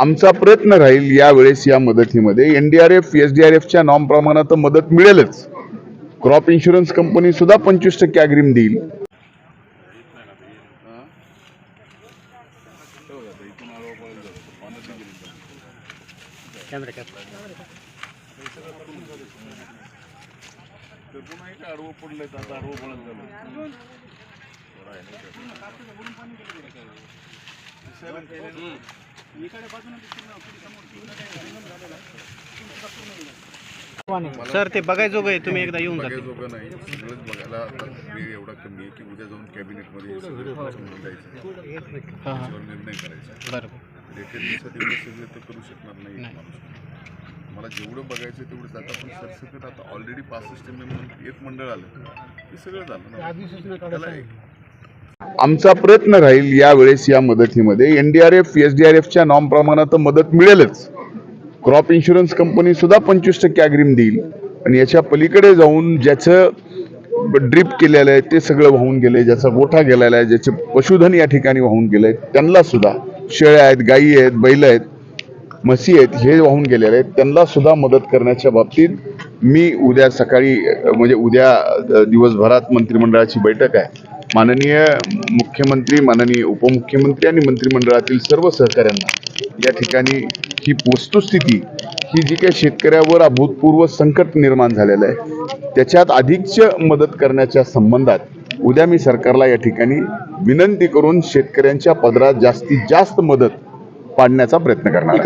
आमचा प्रयत्न राहील यावेळेस या मदतीमध्ये. एनडीआरएफ एसडीआरएफच्या नॉर्म प्रमाणात तर मदत मिळेलच. क्रॉप इन्शुरन्स कंपनी सुद्धा पंचवीस टक्के अग्रिम देईल. सर ते बघायजोगं आहे. तुम्ही एकदा येऊन जा. बघायजोगं नाही सगळंच बघायला आता वेळ एवढा कमी आहे की उद्या जाऊन कॅबिनेटमध्ये हे सगळं प्रश्न मांडायचे त्याच्यावर निर्णय करायचा. बरोबर. एका दिवसात एवढं सगळं तर करू शकणार नाही एक माणूस. मला जेवढं बघायचं तेवढं आता पण सरसकट आता ऑलरेडी पासष्ट एम एम एक मंडळ आलं. ते सगळं झालं ना. त्याला एक- आमचा प्रयत्न राहील यावेळेस या मदतीमध्ये. एनडीआरएफ एसडीआरएफच्या नॉम प्रमाणात तर मदत मिळेलच. क्रॉप इन्शुरन्स कंपनी सुद्धा पंचवीस टक्के अग्रिम देईल. आणि याच्या पलीकडे जाऊन ज्याचं ड्रीप केलेलं आहे ते सगळं वाहून गेलंय. ज्याचा गोठा गेलेला आहे ज्याचे पशुधन या ठिकाणी वाहून गेलंय त्यांना सुद्धा. शेळ्या आहेत गायी आहेत बैल आहेत म्हशी आहेत हे वाहून गेलेले आहेत त्यांना सुद्धा मदत करण्याच्या बाबतीत मी उद्या सकाळी म्हणजे उद्या दिवसभरात मंत्रिमंडळाची बैठक आहे. माननीय मुख्यमंत्री माननीय उपमुख्यमंत्री आणि मंत्रिमंडळातील सर्व सहकाऱ्यांना या ठिकाणी ही वस्तुस्थिती ही जी काही शेतकऱ्यावर अभूतपूर्व संकट निर्माण झालेलं आहे त्याच्यात अधिकच मदत करण्याच्या संबंधात उद्या मी सरकारला या ठिकाणी विनंती करून शेतकऱ्यांच्या पदरात जास्तीत जास्त मदत पाडण्याचा प्रयत्न करणार